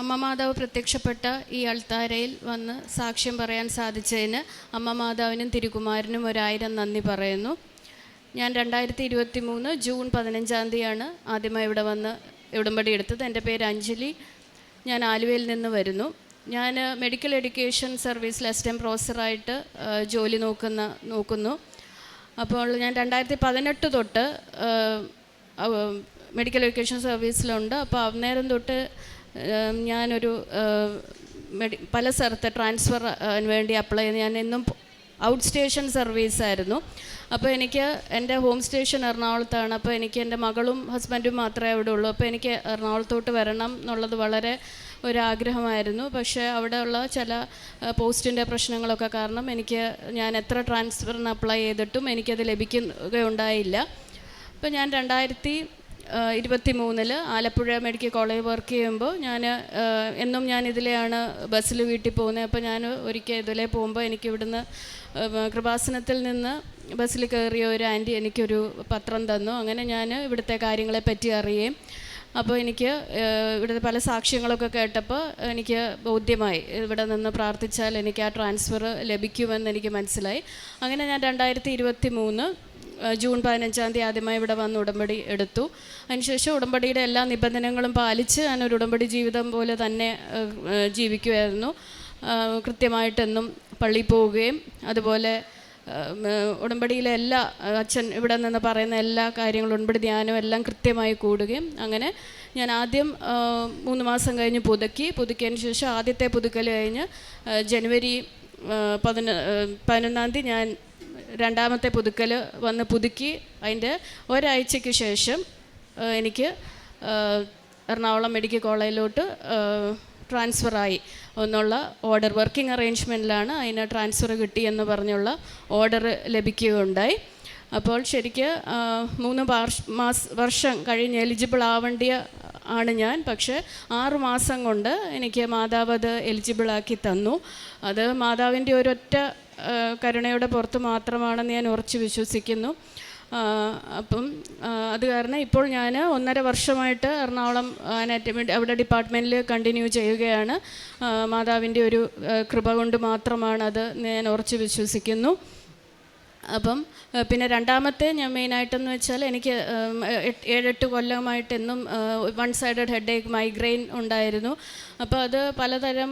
അമ്മ മാതാവ് പ്രത്യക്ഷപ്പെട്ട ഈ അൾത്താരയിൽ വന്ന് സാക്ഷ്യം പറയാൻ സാധിച്ചതിന് അമ്മ മാതാവിനും തിരുകുമാരനും ഒരായിരം നന്ദി പറയുന്നു. ഞാൻ രണ്ടായിരത്തി ഇരുപത്തി മൂന്ന് ജൂൺ പതിനഞ്ചാം തീയതിയാണ് ആദ്യമായി ഇവിടെ വന്ന് ഉടമ്പടി എടുത്തത്. എന്റെ പേര് അഞ്ജലി. ഞാൻ ആലുവയിൽ നിന്ന് വരുന്നു. ഞാൻ മെഡിക്കൽ എഡ്യൂക്കേഷൻ സർവീസിൽ അസിസ്റ്റന്റ് പ്രൊഫസറായിട്ട് ജോലി നോക്കുന്ന നോക്കുന്നു. അപ്പോൾ ഞാൻ രണ്ടായിരത്തി പതിനെട്ട് തൊട്ട് മെഡിക്കൽ എഡ്യൂക്കേഷൻ സർവീസിലുണ്ട്. അപ്പോൾ അന്നേരം തൊട്ട് ഞാനൊരു മെഡി പല സ്ഥലത്ത് ട്രാൻസ്ഫറിന് വേണ്ടി അപ്ലൈ ചെയ്ത് ഞാൻ എന്നും ഔട്ട് സ്റ്റേഷൻ സർവീസ് ആയിരുന്നു. അപ്പോൾ എനിക്ക് എന്റെ ഹോം സ്റ്റേഷൻ എറണാകുളത്താണ്. അപ്പോൾ എനിക്ക് എന്റെ മകളും ഹസ്ബൻഡും മാത്രമേ അവിടെ ഉള്ളൂ. അപ്പോൾ എനിക്ക് എറണാകുളത്തോട്ട് വരണം എന്നുള്ളത് വളരെ ഒരാഗ്രഹമായിരുന്നു. പക്ഷേ അവിടെയുള്ള ചില പോസ്റ്റിന്റെ പ്രശ്നങ്ങളൊക്കെ കാരണം എനിക്ക് ഞാൻ എത്ര ട്രാൻസ്ഫറിന് അപ്ലൈ ചെയ്തിട്ടും എനിക്കത് ലഭിക്കുകയുണ്ടായില്ല അപ്പോൾ ഞാൻ രണ്ടായിരത്തി ഇരുപത്തി മൂന്നിൽ ആലപ്പുഴ മെഡിക്കൽ കോളേജ് വർക്ക് ചെയ്യുമ്പോൾ ഞാൻ എന്നും ഞാൻ ഇതിലെയാണ് ബസ്സിൽ വീട്ടിൽ പോകുന്നത്. അപ്പോൾ ഞാൻ ഒരിക്കൽ ഇതിലെ പോകുമ്പോൾ എനിക്ക് ഇവിടുന്ന് കൃപാസനത്തിൽ നിന്ന് ബസ്സിൽ കയറിയ ഒരു ആന്റി എനിക്കൊരു പത്രം തന്നു. അങ്ങനെ ഞാൻ ഇവിടുത്തെ കാര്യങ്ങളെ പറ്റി അറിയുകയും അപ്പോൾ എനിക്ക് ഇവിടുത്തെ പല സാക്ഷ്യങ്ങളൊക്കെ കേട്ടപ്പോൾ എനിക്ക് ബോധ്യമായി. ഇവിടെ നിന്ന് പ്രാർത്ഥിച്ചാൽ എനിക്ക് ആ ട്രാൻസ്ഫർ ലഭിക്കുമെന്ന് എനിക്ക് മനസ്സിലായി. അങ്ങനെ ഞാൻ രണ്ടായിരത്തി ഇരുപത്തി മൂന്ന് ജൂൺ പതിനഞ്ചാം തീയതി ആദ്യമായി ഇവിടെ വന്ന് ഉടമ്പടി എടുത്തു. അതിനുശേഷം ഉടമ്പടിയുടെ എല്ലാ നിബന്ധനകളും പാലിച്ച് ഞാൻ ഒരു ഉടമ്പടി ജീവിതം പോലെ തന്നെ ജീവിക്കുമായിരുന്നു കൃത്യമായിട്ടെന്നും പള്ളിയിൽ പോവുകയും അതുപോലെ ഉടമ്പടിയിലെ എല്ലാ അച്ഛൻ ഇവിടെ നിന്ന് പറയുന്ന എല്ലാ കാര്യങ്ങളും ഉടമ്പടി ധ്യാനവും എല്ലാം കൃത്യമായി കൂടുകയും അങ്ങനെ ഞാൻ ആദ്യം മൂന്ന് മാസം കഴിഞ്ഞ് പുതുക്കി. പുതുക്കിയതിന് ശേഷം ആദ്യത്തെ പുതുക്കൽ കഴിഞ്ഞ് ജനുവരി പതിന പതിനൊന്നാം തീയതി ഞാൻ രണ്ടാമത്തെ പുതുക്കൽ വന്ന് പുതുക്കി അതിന്റെ ഒരാഴ്ചയ്ക്ക് ശേഷം എനിക്ക് എറണാകുളം മെഡിക്കൽ കോളേജിലോട്ട് ട്രാൻസ്ഫറായി. എന്നുള്ള ഓർഡർ വർക്കിംഗ് അറേഞ്ച്മെന്റിലാണ് അതിന് ട്രാൻസ്ഫർ കിട്ടിയെന്ന് പറഞ്ഞുള്ള ഓർഡർ ലഭിക്കുകയുണ്ടായി. അപ്പോൾ ശരിക്ക് മൂന്ന് മാസ വർഷം കഴിഞ്ഞ് എലിജിബിൾ ആവേണ്ടിയ ആണ് ഞാൻ. പക്ഷേ ആറ് മാസം കൊണ്ട് എനിക്ക് മാതാവ് അത് എലിജിബിളാക്കി തന്നു. അത് മാതാവിന്റെ ഒരൊറ്റ കരുണയുടെ പുറത്ത് മാത്രമാണെന്ന് ഞാൻ ഉറച്ചു വിശ്വസിക്കുന്നു. അപ്പം അത് കാരണം ഇപ്പോൾ ഞാൻ ഒന്നര വർഷമായിട്ട് എറണാകുളം അനാറ്റമി അവിടെ ഡിപ്പാർട്ട്മെന്റിൽ കണ്ടിന്യൂ ചെയ്യുകയാണ്. മാതാവിന്റെ ഒരു കൃപ കൊണ്ട് മാത്രമാണ് അത് ഞാൻ ഉറച്ചു വിശ്വസിക്കുന്നു. അപ്പം പിന്നെ രണ്ടാമത്തെ ഞാൻ മെയിനായിട്ടെന്ന് വെച്ചാൽ എനിക്ക് ഏഴെട്ട് കൊല്ലമായിട്ട് എന്നും one sided head ache migraine ഉണ്ടായിരുന്നു. അപ്പോൾ അത് പലതരം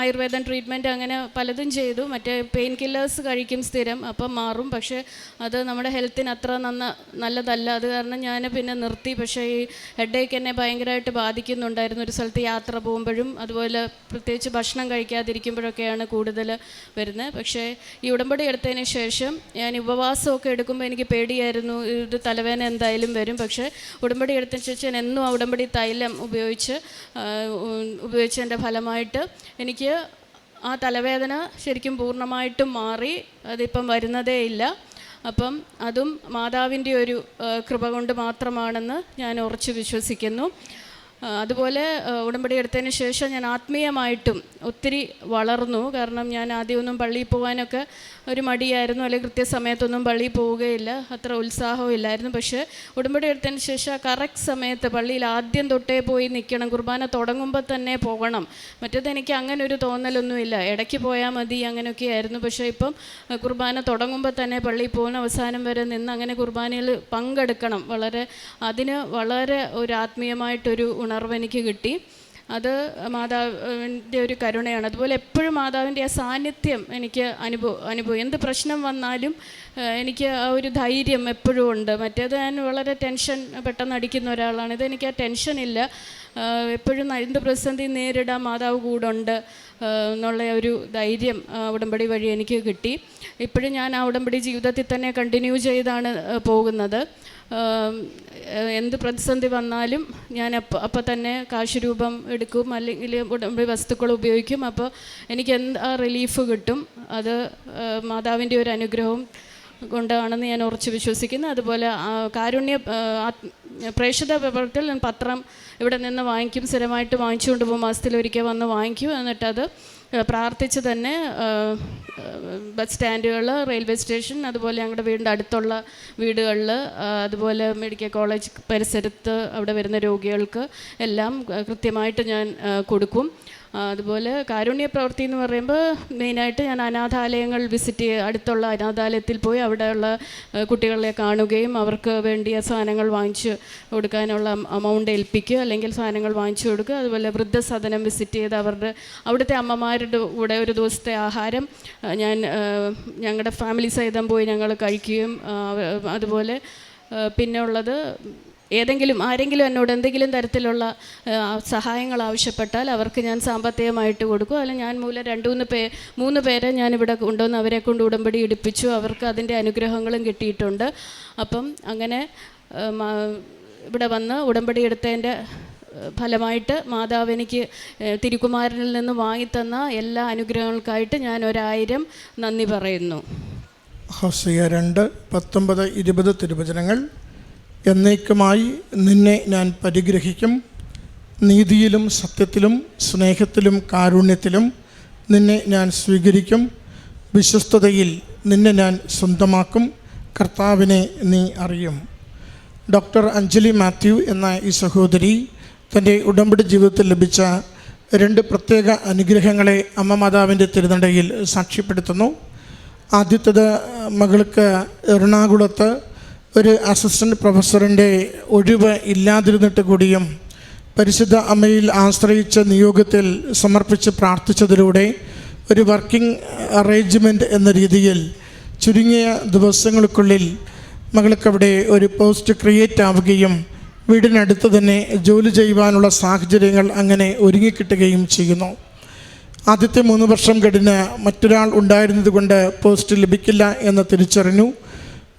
ആയുർവേദം ട്രീറ്റ്മെന്റ് അങ്ങനെ പലതും ചെയ്തു. മറ്റേ പെയിൻ കില്ലേഴ്സ് കഴിക്കും സ്ഥിരം അപ്പം മാറും. പക്ഷേ അത് നമ്മുടെ ഹെൽത്തിന് അത്ര നന്ന നല്ലതല്ല. അത് കാരണം ഞാൻ പിന്നെ നിർത്തി. പക്ഷേ ഈ ഹെഡ് ഏക്ക് എന്നെ ഭയങ്കരമായിട്ട് ബാധിക്കുന്നുണ്ടായിരുന്നു. ഒരു സ്ഥലത്ത് യാത്ര പോകുമ്പോഴും അതുപോലെ പ്രത്യേകിച്ച് ഭക്ഷണം കഴിക്കാതിരിക്കുമ്പോഴൊക്കെയാണ് കൂടുതൽ വരുന്നത്. പക്ഷേ ഈ ഉടമ്പടി എടുത്തതിന് ശേഷം ഞാൻ ഉപവാസമൊക്കെ എടുക്കുമ്പോൾ എനിക്ക് പേടിയായിരുന്നു ഇത് തലവേദന എന്തായാലും വരും. പക്ഷേ ഉടമ്പടി എടുത്തതിന് ശേഷം ഞാൻ എന്നും ആ ഉടമ്പടി തൈലം ഉപയോഗിച്ച് ഉപയോഗിച്ചതിന്റെ ഫലമായിട്ട് എനിക്ക് ആ തലവേദന ശരിക്കും പൂർണമായിട്ടും മാറി. അതിപ്പം വരുന്നതേ ഇല്ല. അപ്പം അതും മാതാവിന്റെ ഒരു കൃപ കൊണ്ട് മാത്രമാണെന്ന് ഞാൻ ഉറച്ചു വിശ്വസിക്കുന്നു. അതുപോലെ ഉടമ്പടി എടുത്തതിന് ശേഷം ഞാൻ ആത്മീയമായിട്ടും ഒത്തിരി വളർന്നു. കാരണം ഞാൻ ആദ്യമൊന്നും പള്ളിയിൽ പോകാനൊക്കെ ഒരു മടിയായിരുന്നു. അല്ലെങ്കിൽ കൃത്യസമയത്തൊന്നും പള്ളിയിൽ പോവുകയില്ല. അത്ര ഉത്സാഹവും ഇല്ലായിരുന്നു. പക്ഷേ ഉടമ്പടി എടുത്തതിന് ശേഷം കറക്റ്റ് സമയത്ത് പള്ളിയിൽ ആദ്യം തൊട്ടേ പോയി നിൽക്കണം. കുർബാന തുടങ്ങുമ്പോൾ തന്നെ പോകണം. മറ്റേത് എനിക്ക് അങ്ങനെ ഒരു തോന്നലൊന്നുമില്ല ഇടയ്ക്ക് പോയാൽ മതി അങ്ങനെയൊക്കെ ആയിരുന്നു. പക്ഷേ ഇപ്പം കുർബാന തുടങ്ങുമ്പോൾ തന്നെ പള്ളിയിൽ പോകുന്ന അവസാനം വരെ നിന്ന് അങ്ങനെ കുർബാനയിൽ പങ്കെടുക്കണം. വളരെ അതിന് വളരെ ഒരു ആത്മീയമായിട്ടൊരു ഉണർവ് എനിക്ക് കിട്ടി. അത് മാതാവിന്റെ ഒരു കരുണയാണ്. അതുപോലെ എപ്പോഴും മാതാവിന്റെ ആ സാന്നിധ്യം എനിക്ക് അനുഭവം അനുഭവം എന്ത് പ്രശ്നം വന്നാലും എനിക്ക് ആ ഒരു ധൈര്യം എപ്പോഴും ഉണ്ട്. മറ്റേത് ഞാൻ വളരെ ടെൻഷൻ പെട്ടെന്ന് അടിക്കുന്ന ഒരാളാണ്. ഇത് എനിക്ക് ആ ടെൻഷനില്ല എപ്പോഴും എന്ത് പ്രതിസന്ധി നേരിടാൻ മാതാവ് കൂടുണ്ട് എന്നുള്ള ഒരു ധൈര്യം ഉടമ്പടി വഴി എനിക്ക് കിട്ടി. ഇപ്പോഴും ഞാൻ ആ ഉടമ്പടി ജീവിതത്തിൽ തന്നെ കണ്ടിന്യൂ ചെയ്താണ് പോകുന്നത്. എന്ത് പ്രതിസന്ധി വന്നാലും ഞാൻ അപ്പം അപ്പം തന്നെ കാശ് രൂപം എടുക്കും അല്ലെങ്കിൽ ഉടമ്പടി വസ്തുക്കൾ ഉപയോഗിക്കും. അപ്പോൾ എനിക്ക് എന്താ റിലീഫ് കിട്ടും. അത് മാതാവിന്റെ ഒരു അനുഗ്രഹവും കൊണ്ടാണെന്ന് ഞാൻ ഉറച്ചു വിശ്വസിക്കുന്നു. അതുപോലെ കാരുണ്യ പ്രേക്ഷിത പേപ്പറത്തിൽ പത്രം ഇവിടെ നിന്ന് വാങ്ങിക്കും സ്ഥിരമായിട്ട് വാങ്ങിച്ചുകൊണ്ട് പോകും മാസത്തിലൊരിക്കൽ വന്ന് വാങ്ങിക്കും. എന്നിട്ടത് പ്രാർത്ഥിച്ച് തന്നെ ബസ് സ്റ്റാൻഡുകൾ റെയിൽവേ സ്റ്റേഷൻ അതുപോലെ ഞങ്ങളുടെ വീടിന്റെ അടുത്തുള്ള വീടുകളിൽ അതുപോലെ മെഡിക്കൽ കോളേജ് പരിസരത്ത് അവിടെ വരുന്ന രോഗികൾക്ക് എല്ലാം കൃത്യമായിട്ട് ഞാൻ കൊടുക്കും. അതുപോലെ കാരുണ്യ പ്രവൃത്തി എന്ന് പറയുമ്പോൾ മെയിനായിട്ട് ഞാൻ അനാഥാലയങ്ങൾ വിസിറ്റ് ചെയ്യുക അടുത്തുള്ള അനാഥാലയത്തിൽ പോയി അവിടെയുള്ള കുട്ടികളെ കാണുകയും അവർക്ക് വേണ്ടിയ സാധനങ്ങൾ വാങ്ങിച്ചു കൊടുക്കാനുള്ള അമൗണ്ട് ഏൽപ്പിക്കുക അല്ലെങ്കിൽ സാധനങ്ങൾ വാങ്ങിച്ചു കൊടുക്കുക. അതുപോലെ വൃദ്ധസദനം വിസിറ്റ് ചെയ്ത് അവരുടെ അവിടുത്തെ അമ്മമാരുടെ കൂടെ ഒരു ദിവസത്തെ ആഹാരം ഞാൻ ഞങ്ങളുടെ ഫാമിലി സഹിതം പോയി ഞങ്ങൾ കഴിക്കുകയും അതുപോലെ പിന്നെ ഉള്ളത് ഏതെങ്കിലും ആരെങ്കിലും എന്നോട് എന്തെങ്കിലും തരത്തിലുള്ള സഹായങ്ങൾ ആവശ്യപ്പെട്ടാൽ അവർക്ക് ഞാൻ സാമ്പത്തികമായിട്ട് കൊടുക്കും. അല്ലെങ്കിൽ ഞാൻ മൂലം രണ്ട് മൂന്ന് പേ മൂന്ന് പേരെ ഞാനിവിടെ കൊണ്ടുവന്ന് അവരെ കൊണ്ട് ഉടമ്പടി എടുപ്പിച്ചു അവർക്ക് അതിന്റെ അനുഗ്രഹങ്ങളും കിട്ടിയിട്ടുണ്ട്. അപ്പം അങ്ങനെ ഇവിടെ വന്ന് ഉടമ്പടി എടുത്തതിന്റെ ഫലമായിട്ട് മാതാവ് എനിക്ക് തിരുക്കുമാരനിൽ നിന്ന് വാങ്ങിത്തന്ന എല്ലാ അനുഗ്രഹങ്ങൾക്കായിട്ട് ഞാൻ ഒരായിരം നന്ദി പറയുന്നു. ഹസിയ രണ്ട് പത്തൊമ്പത് ഇരുപത് തിരുവചനങ്ങൾ. എന്നേക്കുമായി നിന്നെ ഞാൻ പരിഗ്രഹിക്കും. നീതിയിലും സത്യത്തിലും സ്നേഹത്തിലും കാരുണ്യത്തിലും നിന്നെ ഞാൻ സ്വീകരിക്കും. വിശ്വസ്തതയിൽ നിന്നെ ഞാൻ സ്വന്തമാക്കും. കർത്താവിനെ നീ അറിയും. ഡോക്ടർ അഞ്ജലി മാത്യു എന്ന ഈ സഹോദരി തന്റെ ഉടമ്പടി ജീവിതത്തിൽ ലഭിച്ച രണ്ട് പ്രത്യേക അനുഗ്രഹങ്ങളെ അമ്മ മാതാവിന്റെ തിരുനടയിൽ സാക്ഷ്യപ്പെടുത്തുന്നു. ആദ്യത്തേത് മകൾക്ക് എറണാകുളത്ത് ഒരു അസിസ്റ്റന്റ് പ്രൊഫസറിന്റെ ഒഴിവ് ഇല്ലാതിരുന്നിട്ട് കൂടിയും പരിശുദ്ധ അമ്മയിൽ ആശ്രയിച്ച നിയോഗത്തിൽ സമർപ്പിച്ച് പ്രാർത്ഥിച്ചതിലൂടെ ഒരു വർക്കിംഗ് അറേഞ്ച്മെന്റ് എന്ന രീതിയിൽ ചുരുങ്ങിയ ദിവസങ്ങൾക്കുള്ളിൽ മകൾക്കവിടെ ഒരു പോസ്റ്റ് ക്രിയേറ്റ് ആവുകയും വീടിനടുത്ത് തന്നെ ജോലി ചെയ്യുവാനുള്ള സാഹചര്യങ്ങൾ അങ്ങനെ ഒരുങ്ങിക്കിട്ടുകയും ചെയ്യുന്നു. ആദ്യത്തെ മൂന്ന് വർഷം കഴിഞ്ഞ് മറ്റൊരാൾ ഉണ്ടായിരുന്നതുകൊണ്ട് പോസ്റ്റ് ലഭിക്കില്ല എന്ന് തിരിച്ചറിഞ്ഞു.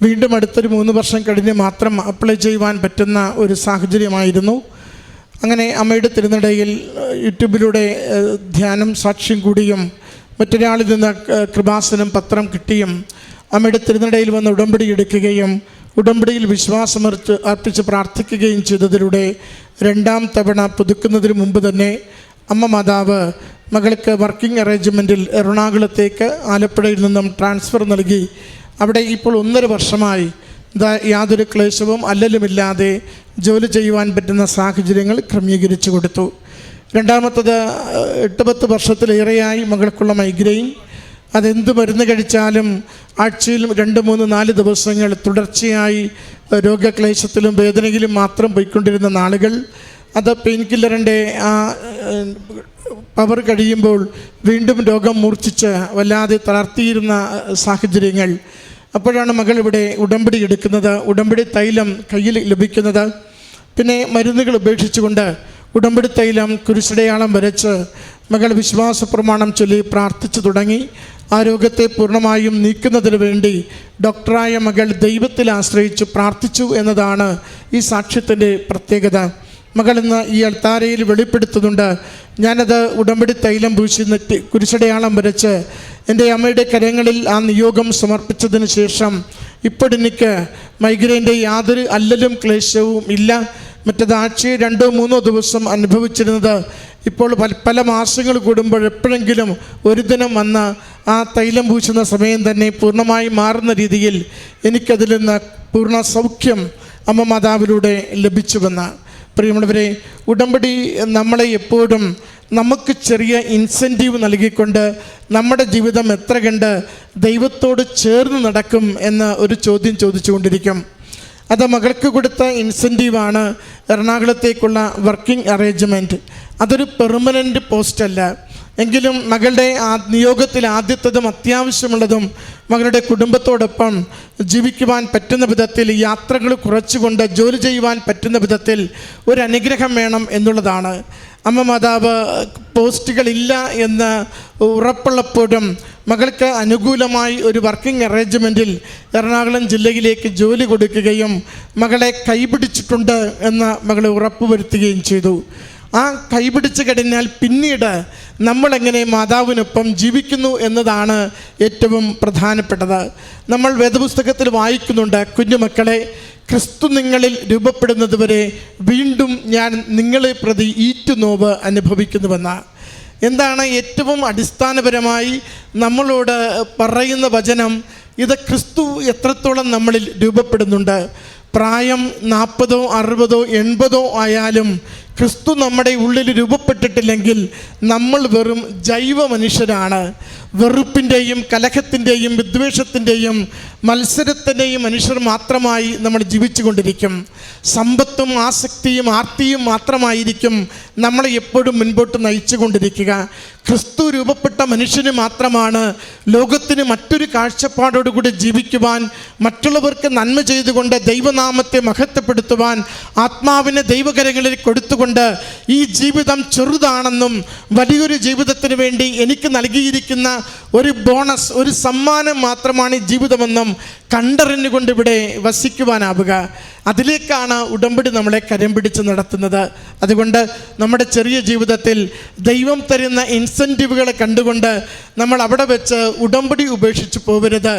വീണ്ടും അടുത്തൊരു മൂന്ന് വർഷം കഴിഞ്ഞ് മാത്രം അപ്ലൈ ചെയ്യുവാൻ പറ്റുന്ന ഒരു സാഹചര്യമായിരുന്നു. അങ്ങനെ അമ്മയുടെ തിരുനടയിൽ യൂട്യൂബിലൂടെ ധ്യാനം സാക്ഷ്യം കൂടിയും മറ്റൊരാളിൽ നിന്ന് കൃപാസനം പത്രം കിട്ടിയും അമ്മയുടെ തിരുനടയിൽ വന്ന് ഉടമ്പടി എടുക്കുകയും ഉടമ്പടിയിൽ വിശ്വാസമർച്ച് അർപ്പിച്ച് പ്രാർത്ഥിക്കുകയും ചെയ്തതിലൂടെ രണ്ടാം തവണ പുതുക്കുന്നതിന് മുമ്പ് തന്നെ അമ്മ മാതാവ് മകൾക്ക് വർക്കിംഗ് അറേഞ്ച്മെന്റിൽ എറണാകുളത്തേക്ക് ആലപ്പുഴയിൽ നിന്നും ട്രാൻസ്ഫർ നൽകി. അവിടെ ഇപ്പോൾ ഒന്നര വർഷമായി യാതൊരു ക്ലേശവും അല്ലലുമില്ലാതെ ജോലി ചെയ്യുവാൻ പറ്റുന്ന സാഹചര്യങ്ങൾ ക്രമീകരിച്ചു കൊടുത്തു. രണ്ടാമത്തത് എട്ട് പത്ത് വർഷത്തിലേറെയായി മകൾക്കുള്ള മൈഗ്രെയിൻ അതെന്ത് മരുന്ന് കഴിച്ചാലും ആഴ്ചയിൽ രണ്ട് മൂന്ന് നാല് ദിവസങ്ങൾ തുടർച്ചയായി രോഗക്ലേശത്തിലും വേദനയിലും മാത്രം പോയിക്കൊണ്ടിരുന്ന നാളുകൾ. അത് പെയിൻ കില്ലറിന്റെ ആ പവർ കഴിയുമ്പോൾ വീണ്ടും രോഗം മൂർച്ഛിച്ച് വല്ലാതെ തളർത്തിയിരുന്ന സാഹചര്യങ്ങൾ. അപ്പോഴാണ് മകൾ ഇവിടെ ഉടമ്പടി എടുക്കുന്നത്. ഉടമ്പടി തൈലം കയ്യിൽ ലഭിക്കുന്നത്. പിന്നെ മരുന്നുകൾ ഉപേക്ഷിച്ചുകൊണ്ട് ഉടമ്പടി തൈലം കുരിശടയാളം വരച്ച് മകൾ വിശ്വാസ പ്രമാണം ചൊല്ലി പ്രാർത്ഥിച്ചു തുടങ്ങി. ആ രോഗത്തെ പൂർണമായും നീക്കുന്നതിന് വേണ്ടി ഡോക്ടറായ മകൾ ദൈവത്തിൽ ആശ്രയിച്ച് പ്രാർത്ഥിച്ചു എന്നതാണ് ഈ സാക്ഷ്യത്തിന്റെ പ്രത്യേകത. മകൾ ഇന്ന് ഈ അൾത്താരയിൽ വെളിപ്പെടുത്തുന്നുണ്ട്. ഞാനത് ഉടമ്പടി തൈലം പൂശി കുരിശടയാളം വരച്ച് എന്റെ അമ്മയുടെ കരങ്ങളിൽ ആ നിയോഗം സമർപ്പിച്ചതിന് ശേഷം ഇപ്പോഴെനിക്ക് മൈഗ്രൈന്റെ യാതൊരു അല്ലലും ക്ലേശവും ഇല്ല. മറ്റത് ആഴ്ചയിൽ രണ്ടോ മൂന്നോ ദിവസം അനുഭവിച്ചിരുന്നത് ഇപ്പോൾ പല പല മാസങ്ങൾ കൂടുമ്പോൾ എപ്പോഴെങ്കിലും ഒരു ദിനം വന്ന് ആ തൈലം പൂശുന്ന സമയം തന്നെ പൂർണമായി മാറുന്ന രീതിയിൽ എനിക്കതിൽ നിന്ന് പൂർണ സൗഖ്യം അമ്മ മാതാവിലൂടെ ലഭിച്ചുവെന്ന് പ്രിയമുള്ളവരെ ഉടമ്പടി നമ്മളെ എപ്പോഴും നമുക്ക് ചെറിയ ഇൻസെന്റീവ് നൽകിക്കൊണ്ട് നമ്മുടെ ജീവിതം എത്ര കണ്ട് ദൈവത്തോട് ചേർന്ന് നടക്കും എന്ന ഒരു ചോദ്യം ചോദിച്ചുകൊണ്ടിരിക്കും. അത് മകൾക്ക് കൊടുത്ത ഇൻസെന്റീവാണ് എറണാകുളത്തേക്കുള്ള വർക്കിംഗ് അറേഞ്ച്മെന്റ് അതൊരു പെർമനന്റ് പോസ്റ്റല്ല എങ്കിലും മകളുടെ ആ നിയോഗത്തിൽ ആദ്യത്തതും അത്യാവശ്യമുള്ളതും മകളുടെ കുടുംബത്തോടൊപ്പം ജീവിക്കുവാൻ പറ്റുന്ന വിധത്തിൽ യാത്രകൾ കുറച്ചുകൊണ്ട് ജോലി ചെയ്യുവാൻ പറ്റുന്ന വിധത്തിൽ ഒരു അനുഗ്രഹം വേണം എന്നുള്ളതാണ്. അമ്മ മാതാവ് പോസ്റ്റുകളില്ല എന്ന് ഉറപ്പുള്ളപ്പോഴും മകൾക്ക് അനുകൂലമായി ഒരു വർക്കിംഗ് അറേഞ്ച്മെന്റിൽ എറണാകുളം ജില്ലയിലേക്ക് ജോലി കൊടുക്കുകയും മകളെ കൈപിടിച്ചിട്ടുണ്ട് എന്ന് മകളെ ഉറപ്പുവരുത്തുകയും ചെയ്തു. ആ കൈപിടിച്ച് കഴിഞ്ഞാൽ പിന്നീട് നമ്മളെങ്ങനെ മാതാവിനൊപ്പം ജീവിക്കുന്നു എന്നതാണ് ഏറ്റവും പ്രധാനപ്പെട്ടത്. നമ്മൾ വേദപുസ്തകത്തിൽ വായിക്കുന്നുണ്ട് കുഞ്ഞുമക്കളെ ക്രിസ്തു നിങ്ങളിൽ രൂപപ്പെടുന്നതുവരെ വീണ്ടും ഞാൻ നിങ്ങളെ പ്രതി ഈറ്റുനോവ് അനുഭവിക്കുന്നുവെന്ന. എന്താണ് ഏറ്റവും അടിസ്ഥാനപരമായി നമ്മളോട് പറയുന്ന വചനം? ഇത് ക്രിസ്തു എത്രത്തോളം നമ്മളിൽ രൂപപ്പെടുന്നുണ്ട്? പ്രായം നാൽപ്പതോ അറുപതോ എൺപതോ ആയാലും ക്രിസ്തു നമ്മുടെ ഉള്ളിൽ രൂപപ്പെട്ടിട്ടില്ലെങ്കിൽ നമ്മൾ വെറും ജൈവ മനുഷ്യരാണ് വെറുപ്പിന്റെയും കലഹത്തിന്റെയും വിദ്വേഷത്തിന്റെയും മത്സരത്തിന്റെയും മനുഷ്യർ മാത്രമായി നമ്മൾ ജീവിച്ചു കൊണ്ടിരിക്കും സമ്പത്തും ആസക്തിയും ആർത്തിയും മാത്രമായിരിക്കും നമ്മളെ എപ്പോഴും മുൻപോട്ട് നയിച്ചു കൊണ്ടിരിക്കുക ക്രിസ്തു രൂപപ്പെട്ട മനുഷ്യന് മാത്രമാണ് ലോകത്തിന് മറ്റൊരു കാഴ്ചപ്പാടോടുകൂടി ജീവിക്കുവാൻ മറ്റുള്ളവർക്ക് നന്മ ചെയ്തുകൊണ്ട് ദൈവനാമത്തെ മഹത്വപ്പെടുത്തുവാൻ ആത്മാവിനെ ദൈവകരങ്ങളിൽ കൊടുത്തുകൊണ്ട് ഈ ജീവിതം ചെറുതാണെന്നും വലിയൊരു ജീവിതത്തിന് വേണ്ടി എനിക്ക് നൽകിയിരിക്കുന്ന ഒരു ബോണസ് ഒരു സമ്മാനം മാത്രമാണ് ഈ ജീവിതമെന്നും കണ്ടറിഞ്ഞുകൊണ്ട് ഇവിടെ വസിക്കുവാനാവുക. അതിലേക്കാണ് ഉടമ്പടി നമ്മളെ കരം പിടിച്ച് നടത്തുന്നത്. അതുകൊണ്ട് നമ്മുടെ ചെറിയ ജീവിതത്തിൽ ദൈവം തരുന്ന ഇൻസെന്റീവുകളെ കണ്ടുകൊണ്ട് നമ്മൾ അവിടെ വെച്ച് ഉടമ്പടി ഉപേക്ഷിച്ച് പോകരുത്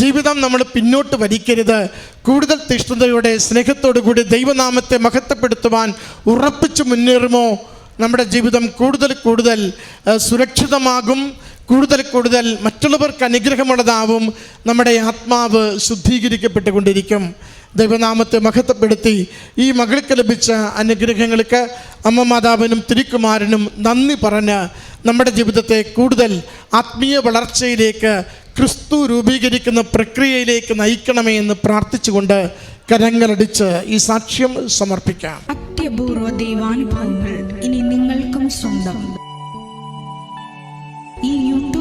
ജീവിതം നമ്മൾ പിന്നോട്ട് വലിക്കരുത്. കൂടുതൽ തീഷ്ണതയോടെ സ്നേഹത്തോടു കൂടി ദൈവനാമത്തെ മഹത്വപ്പെടുത്തുവാൻ ഉറപ്പിച്ച് മുന്നേറുമോ? നമ്മുടെ ജീവിതം കൂടുതൽ കൂടുതൽ സുരക്ഷിതമാകും. കൂടുതൽ കൂടുതൽ മറ്റുള്ളവർക്ക് അനുഗ്രഹമുള്ളതാവും. നമ്മുടെ ആത്മാവ് ശുദ്ധീകരിക്കപ്പെട്ടുകൊണ്ടിരിക്കും. ദൈവനാമത്തെ മഹത്വപ്പെടുത്തി ഈ മകൾക്ക് ലഭിച്ച അനുഗ്രഹങ്ങൾക്ക് അമ്മ മാതാവിനും തിരുക്കുമാരനും നന്ദി പറഞ്ഞ് നമ്മുടെ ജീവിതത്തെ കൂടുതൽ ആത്മീയ വളർച്ചയിലേക്ക് ക്രിസ്തു രൂപീകരിക്കുന്ന പ്രക്രിയയിലേക്ക് നയിക്കണമേ എന്ന് പ്രാർത്ഥിച്ചുകൊണ്ട് കരങ്ങളടിച്ച് ഈ സാക്ഷ്യം സമർപ്പിക്കാം. അത്യപൂർവ ദൈവാനുഭവങ്ങൾ ഇനി നിങ്ങൾക്കും സ്വന്തം.